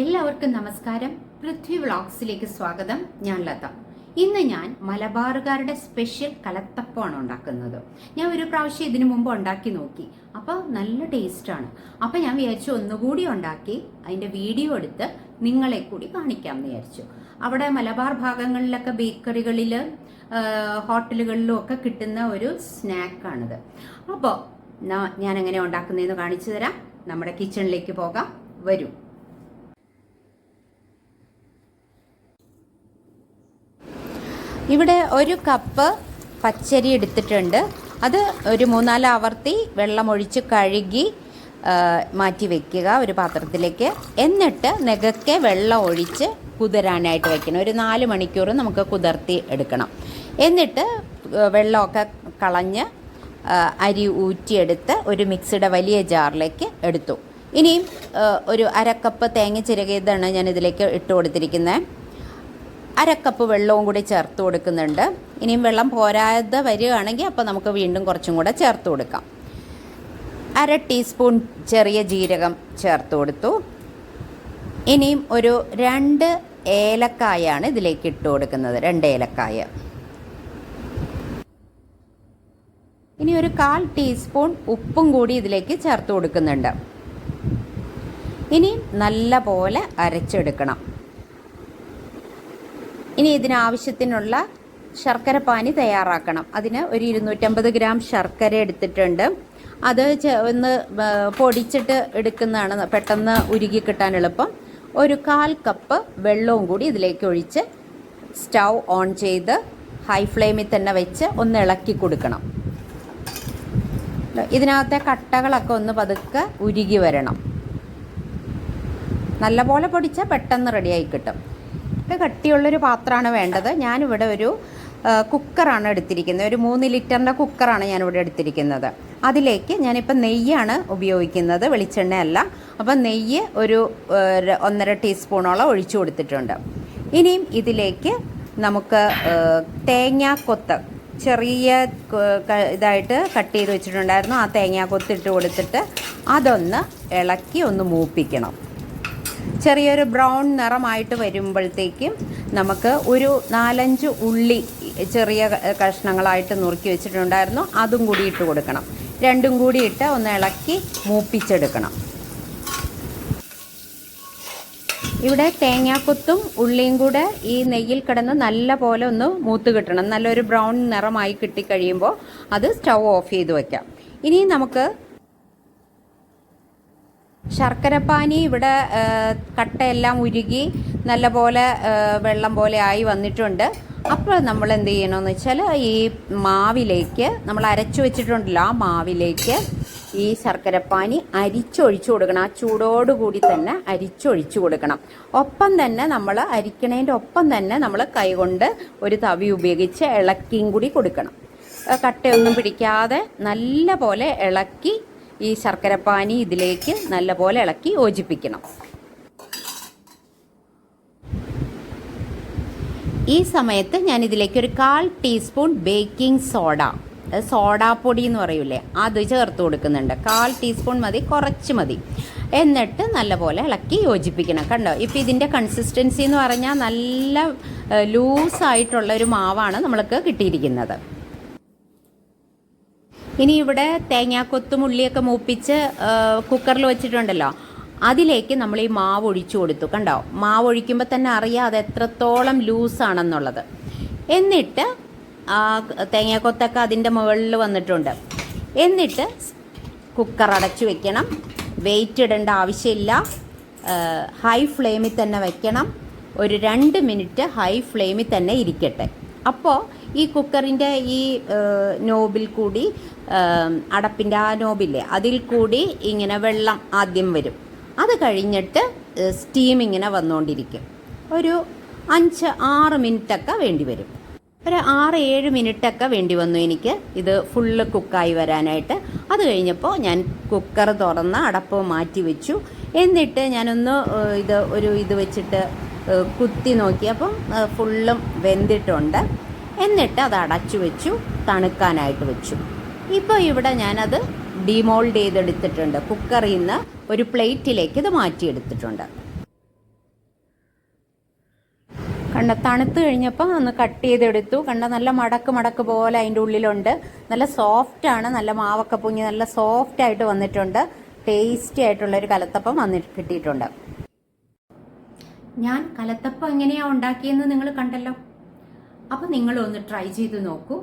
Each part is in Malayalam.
എല്ലാവർക്കും നമസ്കാരം. പൃഥ്വി വ്ളോഗ്സിലേക്ക് സ്വാഗതം. ഞാൻ ലത. ഇന്ന് ഞാൻ മലബാറുകാരുടെ സ്പെഷ്യൽ കലത്തപ്പമാണ് ഉണ്ടാക്കുന്നത്. ഞാൻ ഒരു പ്രാവശ്യം ഇതിനു മുമ്പ് ഉണ്ടാക്കി നോക്കി. അപ്പോൾ നല്ല ടേസ്റ്റാണ് അപ്പോൾ ഞാൻ വിചാരിച്ചു ഒന്നുകൂടി ഉണ്ടാക്കി അതിന്റെ വീഡിയോ എടുത്ത് നിങ്ങളെ കൂടി കാണിക്കാമെന്ന് വിചാരിച്ചു. അവിടെ മലബാർ ഭാഗങ്ങളിലൊക്കെ ബേക്കറികളിൽ ഹോട്ടലുകളിലും ഒക്കെ കിട്ടുന്ന ഒരു സ്നാക്കാണിത് അപ്പോൾ ഞാൻ എങ്ങനെ ഉണ്ടാക്കുന്നതെന്ന് കാണിച്ചു തരാം. നമ്മുടെ കിച്ചണിലേക്ക് പോകാം. വരൂ. ഇവിടെ ഒരു കപ്പ് പച്ചരി എടുത്തിട്ടുണ്ട്. അത് ഒരു മൂന്നാൽ ആവർത്തി വെള്ളമൊഴിച്ച് കഴുകി മാറ്റി വെക്കുക ഒരു പാത്രത്തിലേക്ക്. എന്നിട്ട് നെകക്കെ വെള്ളം ഒഴിച്ച് കുതിരാനായിട്ട് വെക്കണം. ഒരു നാല് മണിക്കൂർ നമുക്ക് കുതിർത്തി എടുക്കണം. എന്നിട്ട് വെള്ളമൊക്കെ കളഞ്ഞ് അരി ഊറ്റിയെടുത്ത് ഒരു മിക്സിയുടെ വലിയ ജാറിലേക്ക് എടുത്തു. ഇനിയും ഒരു അരക്കപ്പ് തേങ്ങ ചിരകിയതാണ് ഞാൻ ഇതിലേക്ക് ഇട്ട് കൊടുത്തിരിക്കുന്നത്. അരക്കപ്പ് വെള്ളവും കൂടി ചേർത്ത് കൊടുക്കുന്നുണ്ട്. ഇനിയും വെള്ളം പോരാതെ വരികയാണെങ്കിൽ അപ്പോൾ നമുക്ക് വീണ്ടും കുറച്ചും കൂടെ ചേർത്ത് കൊടുക്കാം. അര ടീസ്പൂൺ ചെറിയ ജീരകം ചേർത്ത് കൊടുത്തു. ഇനിയും ഒരു രണ്ട് ഏലക്കായാണ് ഇതിലേക്ക് ഇട്ട് കൊടുക്കുന്നത്. രണ്ട് ഏലക്കായ. ഇനി ഒരു കാൽ ടീസ്പൂൺ ഉപ്പും കൂടി ഇതിലേക്ക് ചേർത്ത് കൊടുക്കുന്നുണ്ട്. ഇനി നല്ല പോലെ അരച്ചെടുക്കണം. ഇനി ഇതിനാവശ്യത്തിനുള്ള ശർക്കര പാനി തയ്യാറാക്കണം. അതിന് ഒരു ഇരുന്നൂറ്റമ്പത് ഗ്രാം ശർക്കര എടുത്തിട്ടുണ്ട്. അത് ഒന്ന് പൊടിച്ചിട്ട് എടുക്കുന്നതാണ് പെട്ടെന്ന് ഉരുകി കിട്ടാൻ എളുപ്പം. ഒരു കാൽ കപ്പ് വെള്ളവും കൂടി ഇതിലേക്ക് ഒഴിച്ച് സ്റ്റൗ ഓൺ ചെയ്ത് ഹൈ ഫ്ലെയിമിൽ തന്നെ വെച്ച് ഒന്ന് ഇളക്കി കൊടുക്കണം. ഇതിനകത്തെ കട്ടകളൊക്കെ ഒന്ന് പതുക്കെ ഉരുകി വരണം. നല്ലപോലെ പൊടിച്ചാൽ പെട്ടെന്ന് റെഡിയായി കിട്ടും. ഇത് കട്ടിയുള്ളൊരു പാത്രമാണ് വേണ്ടത്. ഞാനിവിടെ ഒരു കുക്കറാണ് എടുത്തിരിക്കുന്നത്. ഒരു മൂന്ന് ലിറ്ററിന്റെ കുക്കറാണ് ഞാനിവിടെ എടുത്തിരിക്കുന്നത്. അതിലേക്ക് ഞാനിപ്പോൾ നെയ്യാണ് ഉപയോഗിക്കുന്നത് വെളിച്ചെണ്ണയല്ല. അപ്പം നെയ്യ് ഒരു ഒന്നര ടീസ്പൂണോളം ഒഴിച്ചു കൊടുത്തിട്ടുണ്ട്. ഇനിയും ഇതിലേക്ക് നമുക്ക് തേങ്ങാക്കൊത്ത് ചെറിയ ഇതായിട്ട് കട്ട് ചെയ്ത് വെച്ചിട്ടുണ്ടായിരുന്നു. ആ തേങ്ങാക്കൊത്ത് ഇട്ട് കൊടുത്തിട്ട് അതൊന്ന് ഇളക്കി ഒന്ന് മൂപ്പിക്കണം. ചെറിയൊരു ബ്രൗൺ നിറമായിട്ട് വരുമ്പോഴത്തേക്കും നമുക്ക് ഒരു നാലഞ്ച് ഉള്ളി ചെറിയ കഷ്ണങ്ങളായിട്ട് നുറുക്കി വെച്ചിട്ടുണ്ടായിരുന്നു. അതും കൂടി ഇട്ട് കൊടുക്കണം. രണ്ടും കൂടി ഇട്ട് ഒന്ന് ഇളക്കി മൂപ്പിച്ചെടുക്കണം. ഇവിടെ തേങ്ങാക്കൊത്തും ഉള്ളിയും കൂടെ ഈ നെയ്യിൽ കിടന്ന് നല്ല പോലെ ഒന്ന് മൂത്ത് കിട്ടണം. നല്ലൊരു ബ്രൗൺ നിറമായി കിട്ടിക്കഴിയുമ്പോൾ അത് സ്റ്റൗ ഓഫ് ചെയ്ത് വയ്ക്കാം ഇനി നമുക്ക് ശർക്കരപ്പാനി ഇവിടെ കട്ടയെല്ലാം ഉരുകി നല്ലപോലെ വെള്ളം പോലെ ആയി വന്നിട്ടുണ്ട്. അപ്പോൾ നമ്മൾ എന്ത് ചെയ്യണമെന്ന് വെച്ചാൽ ഈ മാവിലേക്ക് നമ്മൾ അരച്ചു വെച്ചിട്ടുണ്ടല്ലോ ആ മാവിലേക്ക് ഈ ശർക്കരപ്പാനി അരിച്ചൊഴിച്ചു കൊടുക്കണം. ആ ചൂടോടുകൂടി തന്നെ അരിച്ചൊഴിച്ചു കൊടുക്കണം. ഒപ്പം തന്നെ നമ്മൾ അരിക്കണേന്റെ ഒപ്പം തന്നെ നമ്മൾ കൈകൊണ്ട് ഒരു തവി ഉപയോഗിച്ച് ഇളക്കിയും കൂടി കൊടുക്കണം. കട്ടയൊന്നും പിടിക്കാതെ നല്ല പോലെ ഇളക്കി ഈ ശർക്കരപ്പാനി ഇതിലേക്ക് നല്ലപോലെ ഇളക്കി യോജിപ്പിക്കണം. ഈ സമയത്ത് ഞാൻ ഇതിലേക്ക് ഒരു കാൽ ടീസ്പൂൺ ബേക്കിംഗ് സോഡ സോഡാപ്പൊടി എന്ന് പറയൂലേ അത് ചേർത്ത് കൊടുക്കുന്നുണ്ട്. കാൽ ടീസ്പൂൺ മതി കുറച്ച് മതി. എന്നിട്ട് നല്ലപോലെ ഇളക്കി യോജിപ്പിക്കണം. കണ്ടോ? ഇപ്പോൾ ഇതിന്റെ കൺസിസ്റ്റൻസി എന്ന് പറഞ്ഞാൽ നല്ല ലൂസായിട്ടുള്ള ഒരു മാവാണ് നമ്മൾക്ക് കിട്ടിയിരിക്കുന്നത്. ഇനി ഇവിടെ തേങ്ങാക്കൊത്തും ഉള്ളിയൊക്കെ മൂപ്പിച്ച് കുക്കറിൽ വെച്ചിട്ടുണ്ടല്ലോ. അതിലേക്ക് നമ്മൾ ഈ മാവ് ഒഴിച്ചു കൊടുത്തു. കണ്ടോ? മാവ് ഒഴിക്കുമ്പോൾ തന്നെ അറിയാം അത് എത്രത്തോളം ലൂസാണെന്നുള്ളത് എന്നിട്ട് തേങ്ങാക്കൊത്തൊക്കെ അതിന്റെ മുകളിൽ വന്നിട്ടുണ്ട്. എന്നിട്ട് കുക്കർ അടച്ചു വെക്കണം. വെയിറ്റ് ഇടേണ്ട ആവശ്യമില്ല. ഹൈ ഫ്ലെയിമിൽ തന്നെ വെക്കണം. ഒരു രണ്ട് മിനിറ്റ് ഹൈ ഫ്ലെയിമിൽ തന്നെ ഇരിക്കട്ടെ. അപ്പോൾ ഈ കുക്കറിന്റെ ഈ നോബിൽ കൂടി അടപ്പിന്റെ ആ നോബില്ലേ അതിൽ കൂടി ഇങ്ങനെ വെള്ളം ആദ്യം വരും. അത് കഴിഞ്ഞിട്ട് സ്റ്റീം ഇങ്ങനെ വന്നുകൊണ്ടിരിക്കും ഒരു അഞ്ച് ആറ് മിനിറ്റൊക്കെ വേണ്ടി വരും. ഒരു ആറ് ഏഴ് മിനിറ്റൊക്കെ വേണ്ടി വന്നു എനിക്ക് ഇത് ഫുള്ള് കുക്കായി വരാനായിട്ട്. അത് കഴിഞ്ഞപ്പോൾ ഞാൻ കുക്കർ തുറന്ന് അടപ്പ് മാറ്റി വെച്ചു. എന്നിട്ട് ഞാനൊന്ന് ഇത് ഒരു ഇത് വെച്ചിട്ട് കുത്തി നോക്കിയപ്പം ഫുള്ളും വെന്തിട്ടുണ്ട്. എന്നിട്ട് അത് അടച്ചു വെച്ചു തണുക്കാനായിട്ട് വെച്ചു. ഇപ്പോൾ ഇവിടെ ഞാനത് ഡിമോൾഡ് ചെയ്തെടുത്തിട്ടുണ്ട്. കുക്കറിൽ നിന്ന് ഒരു പ്ലേറ്റിലേക്ക് ഇത് മാറ്റിയെടുത്തിട്ടുണ്ട്. കണ്ട തണുത്ത് കഴിഞ്ഞപ്പോൾ ഒന്ന് കട്ട് ചെയ്തെടുത്തു. കണ്ട നല്ല മടക്ക് മടക്ക് പോലെ അതിന്റെ ഉള്ളിലുണ്ട്. നല്ല സോഫ്റ്റ് ആണ്. നല്ല മാവൊക്കെ പൊങ്ങി നല്ല സോഫ്റ്റ് ആയിട്ട് വന്നിട്ടുണ്ട്. ടേസ്റ്റി ആയിട്ടുള്ള ഒരു കലത്തപ്പം വന്നിട്ട് കിട്ടിയിട്ടുണ്ട്. ഞാൻ കലത്തപ്പം എങ്ങനെയാണ് ഉണ്ടാക്കിയെന്ന് നിങ്ങൾ കണ്ടല്ലോ. അപ്പോൾ നിങ്ങൾ ഒന്ന് ട്രൈ ചെയ്ത് നോക്കൂ.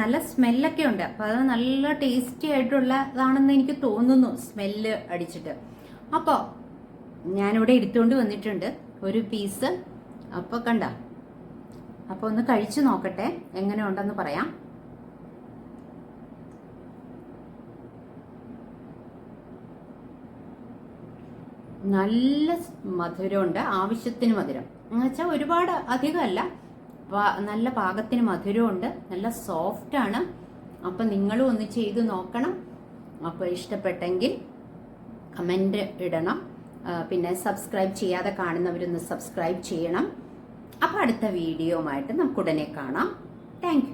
നല്ല സ്മെല്ലൊക്കെ ഉണ്ട്. അപ്പോൾ അത് നല്ല ടേസ്റ്റി ആയിട്ടുള്ളതാണെന്ന് എനിക്ക് തോന്നുന്നു സ്മെല്ല് അടിച്ചിട്ട്. അപ്പോൾ ഞാനിവിടെ എടുത്തുകൊണ്ട് വന്നിട്ടുണ്ട് ഒരു പീസ് അപ്പോൾ കണ്ട അപ്പോൾ ഒന്ന് കഴിച്ചു നോക്കട്ടെ എങ്ങനെ ഉണ്ടെന്ന് പറയാം. നല്ല മധുരമുണ്ട് ആവശ്യത്തിന് മധുരം. എന്ന് വെച്ചാൽ ഒരുപാട് അധികമല്ല നല്ല പാകത്തിന് മധുരമുണ്ട്. നല്ല സോഫ്റ്റ് ആണ് അപ്പം നിങ്ങളും ഒന്ന് ചെയ്ത് നോക്കണം. അപ്പോൾ ഇഷ്ടപ്പെട്ടെങ്കിൽ കമന്റ് ഇടണം. പിന്നെ സബ്സ്ക്രൈബ് ചെയ്യാതെ കാണുന്നവരൊന്ന് സബ്സ്ക്രൈബ് ചെയ്യണം. അപ്പോൾ അടുത്ത വീഡിയോയുമായിട്ട് നമുക്ക് ഉടനെ കാണാം. താങ്ക്